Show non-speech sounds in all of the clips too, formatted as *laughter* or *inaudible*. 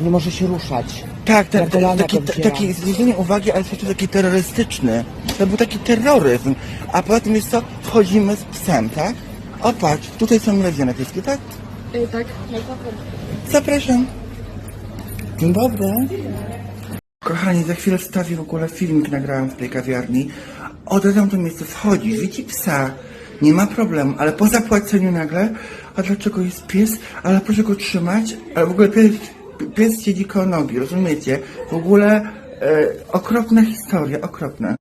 Nie może się ruszać. Tak, ten, Na kolana taki, go ta- wzięłam. taki zwrócenie uwagi, ale też taki terrorystyczny. To był taki terroryzm. A poza tym jest co? Wchodzimy z psem, tak? O patrz, tutaj są mlewione pieski, tak? Y, tak. Zapraszam. Dzień dobry. Kochani, za chwilę wstawię w ogóle filmik, nagrałem w tej kawiarni. Od razu na to miejsce wchodzi, widzi psa. Nie ma problemu, ale po zapłaceniu nagle, a dlaczego jest pies? Ale proszę go trzymać, ale w ogóle pies, pies siedzi koło nogi, rozumiecie? W ogóle e, okropna historia, okropna.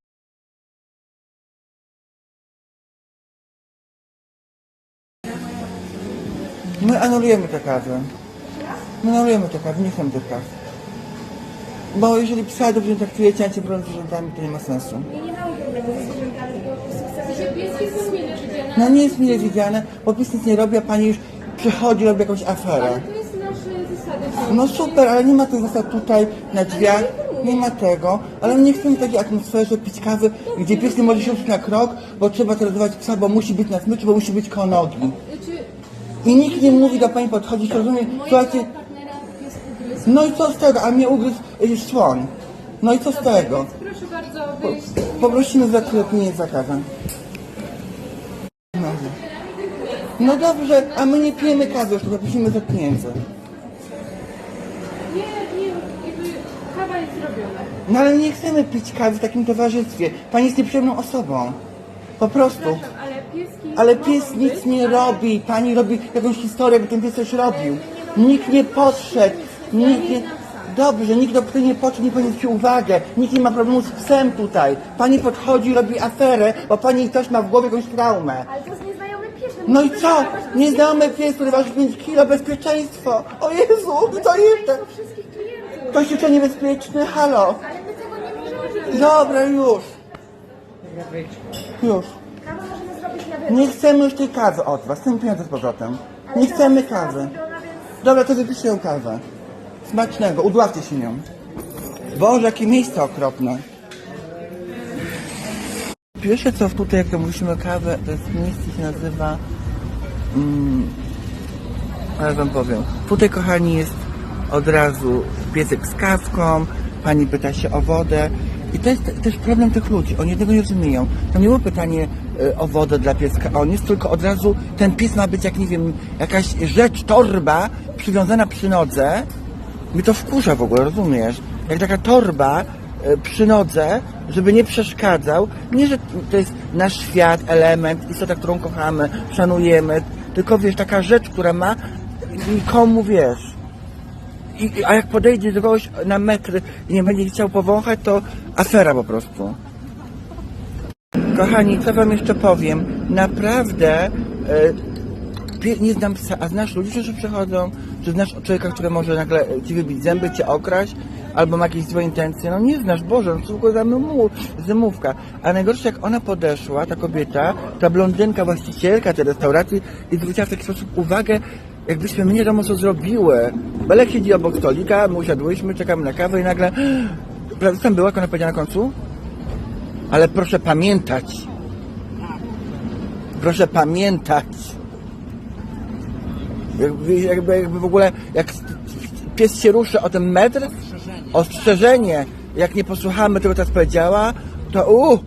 My anulujemy tę kawę. My anulujemy tę kawę, nie chcemy tych kaw. Bo jeżeli psa dobrze traktujecie, a cię bronią zwierzętami, to nie ma sensu. Nie pies. No nie jest mile widziane, bo PiS nic nie robi, a pani już przychodzi, robi jakąś aferę. Ale to jest nasze zasady. No super, ale nie ma tych zasad tutaj na drzwiach, nie ma tego, ale nie chcemy takiej atmosferze pić kawy, gdzie pies nie może się na krok, bo trzeba terroryzować psa, bo musi być na smyczy, bo musi być koło nogi. I nikt nie mówi do pani podchodzić, rozumie, słuchajcie, no i co z tego, a mnie ugryzł y, słoń. No i co z tego? Proszę bardzo wyjść. Poprosimy za sklep, nie jest zakazan. No. no dobrze, a my nie pijemy kawy, już tylko prosimy za pieniędzy. Nie, nie, jakby kawa jest zrobiona. No ale nie chcemy pić kawy w takim towarzystwie. Pani jest nieprzyjemną osobą. Po prostu. Przepraszam, ale pieski... Ale mogą pies nic być, nie ale- robi. Pani robi jakąś historię, by ten pies coś robił. Nikt nie podszedł. Nikt nie... Dobrze, nikt do psa nie podszedł, nie zwrócić uwagę. Nikt nie ma problemu z psem tutaj. Pani podchodzi robi aferę, bo pani też ma w głowie jakąś traumę. Ale to jest. No i co? Nieznajomy pies, który waży 5 kilo, bezpieczeństwo. O Jezu, to jeszcze. Ktoś jeszcze niebezpieczny, halo. Ale my tego nie możemy zrobić. Dobra, już. Już. Kawę możemy zrobić na wynos. Nie chcemy już tej kawy od was, chcemy pieniądze z powrotem. Nie chcemy kawy. Dobra, to wypiszę ją kawę. Smacznego, udławcie się nią. Boże, jakie miejsce okropne. Pierwsze co tutaj, jak to mówiliśmy kawę, to jest miejsce się nazywa... Mm, ale wam powiem. Tutaj, kochani, jest od razu piesek z kawką, pani pyta się o wodę. I to jest te- też problem tych ludzi. Oni tego nie rozumieją. To nie było pytanie y, o wodę dla pieska. On jest tylko od razu, ten pies ma być jak, nie wiem, jakaś rzecz, torba przywiązana przy nodze. Mnie to wkurza w ogóle, rozumiesz? Jak taka torba y, przy nodze, żeby nie przeszkadzał. Nie, że to jest nasz świat, element, istota, którą kochamy, szanujemy, tylko wiesz, taka rzecz, która ma nikomu, wiesz, i, a jak podejdzie do kogoś na metr i nie będzie chciał powąchać, to afera po prostu. Kochani, co wam jeszcze powiem? Naprawdę e, nie znam psa, a znasz ludzi, którzy przychodzą? Czy znasz człowieka, który może nagle ci wybić zęby, cię okraść? Albo ma jakieś złe intencje? No nie znasz, Boże, no tylko zamówka. A najgorsze, jak ona podeszła, ta kobieta, ta blondynka, właścicielka tej restauracji i zwróciła w taki sposób uwagę, jakbyśmy mnie domu co zrobiły. Belek siedzi obok stolika, my usiadłyśmy, czekamy na kawę i nagle... *gasps* Prawda, tam była, jak ona powiedziała na końcu? Ale proszę pamiętać. Proszę pamiętać. Jakby, jakby, jakby w ogóle, jak pies się ruszy o ten metr, ostrzeżenie, jak nie posłuchamy tego, co powiedziała, to uh,